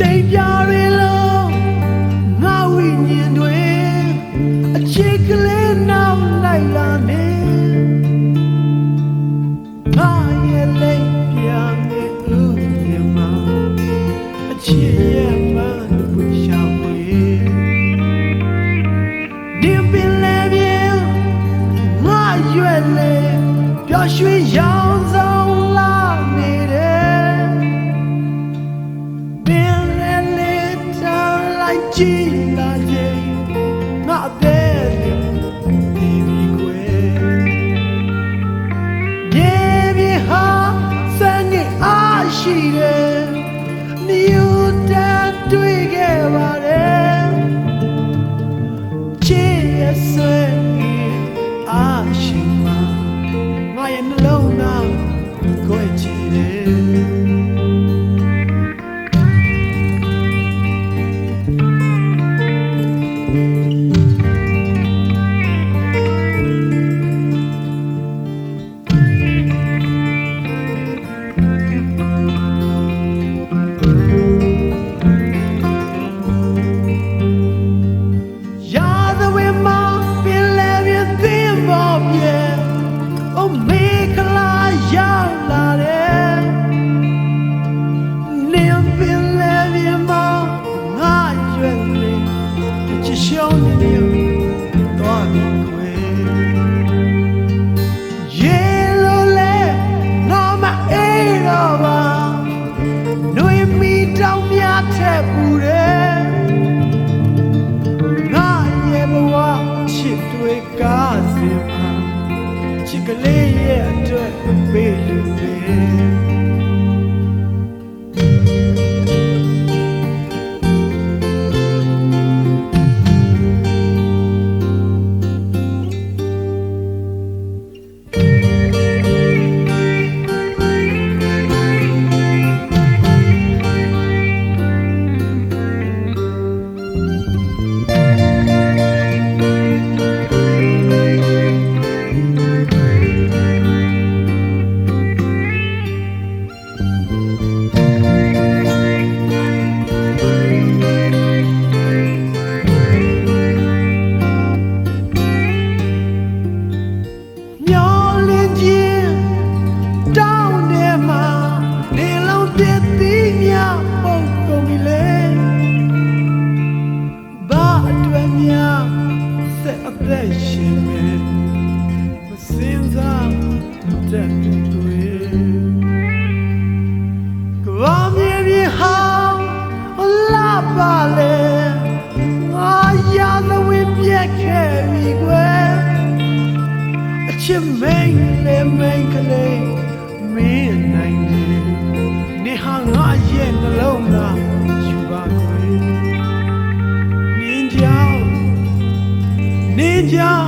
တိမ်ပြရီလုံးငါဝိညာဉ်တွေအချစ်ကလေးနောက်လိုက်လာနေငါရဲ့လက်ပြနေဦးမြေမှာအချစ်ရဲ့မန်ကိုရှာဝေးဒီပင်လေးပြေငါရွယ်လေပျော်ရွှင်ရောင်စား က်ကြည့်လာခြင်းငါအသက်ဒီဒီကွယ်မြေမြေဟာစနေအားရှိတယ်မြူတန်တွေ့ခဲ့ပါတယ်ချစ်ရဆွေအားရှိမှာငါရဲ့နှလုံး စင်မှာချစ်ကလေးရဲ့အတွက်ပေးလူတွေ နေလုံးတည်သီးများပုံကုန်ပြီလေဘာအတွက်များဆက်အသက်ရှင်မယ်မစင်စားတတ်တယ်ကိုယ်ကဘာမြေမြေဟာလာပါလေအာရသဝင်းပြက်ခဲ့ပြီကွယ်အချစ်မိန်လေမိန်ကလေးမင်းနိုင်တယ် နေဟာငါရဲ့နှလုံးသားယူပါခွေနင်းကြောင်နင်းကြောင်ငါ